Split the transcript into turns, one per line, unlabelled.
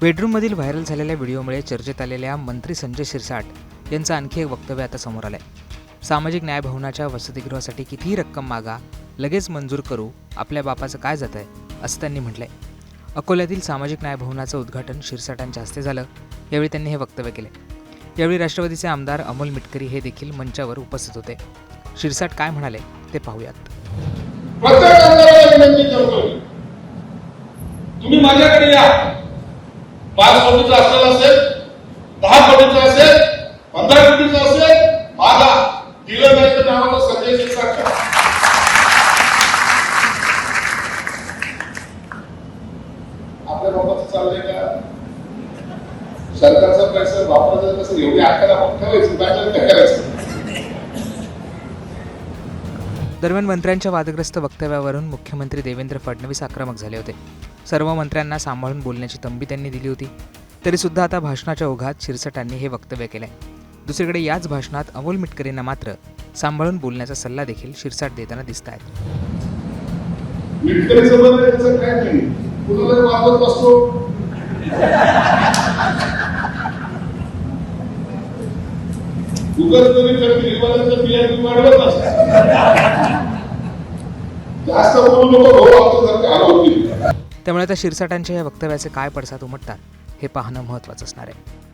बेडरूममधील viral झालेल्या व्हिडिओमुळे चर्चेत आलेल्या मंत्री संजय शिरसाट यांचं आणखी एक वक्तव्य आता समोर आलंय. सामाजिक न्याय भवनाच्या वसतिगृहासाठी कितीही रक्कम मागा लगेच मंजूर करू आपल्या बापाचं काय जात आहे असं त्यांनी म्हटलंय. अकोल्यातील सामाजिक न्याय भवनाचं उद्घाटन शिरसाटांच्या हस्ते झालं यावेळी त्यांनी हे वक्तव्य केले. यावेळी राष्ट्रवादीचे आमदार अमोल मिटकरी हे देखील मंचावर उपस्थित होते. शिरसाट काय म्हणाले ते पाहूयात.
तुम्ही माझ्याकडे या. पाच कोटीचं असलेलं असेल दहा कोटीचं असेल पंधरा कोटीचं असेल माझा दिलं नाही तर नावाचं संजय शिरसाट आपल्या बाबत चाललंय का? सरकारचा पैसा वापरायचा कसं एवढी आकारा आपण ठेवायचं बाकी काय करायचं.
दरम्यान मंत्र्यांच्या वादग्रस्त वक्तव्यावरून मुख्यमंत्री देवेंद्र फडणवीस आक्रमक झाले होते. सर्व मंत्र्यांना सांभाळून बोलण्याची तंबी त्यांनी दिली होती. तरीसुद्धा आता भाषणाच्या ओघात शिरसटांनी हे वक्तव्य केलंय. दुसरीकडे याच भाषणात अमोल मिटकरींना मात्र सांभाळून बोलण्याचा सल्ला देखील शिरसाट देताना दिसत आहेत
जास्त बोलू नको भाऊ आमचं
त्यामुळे आता शिरसाटांच्या या वक्तव्याचे काय पडसाद उमटतात हे पाहणं महत्त्वाचं असणार आहे.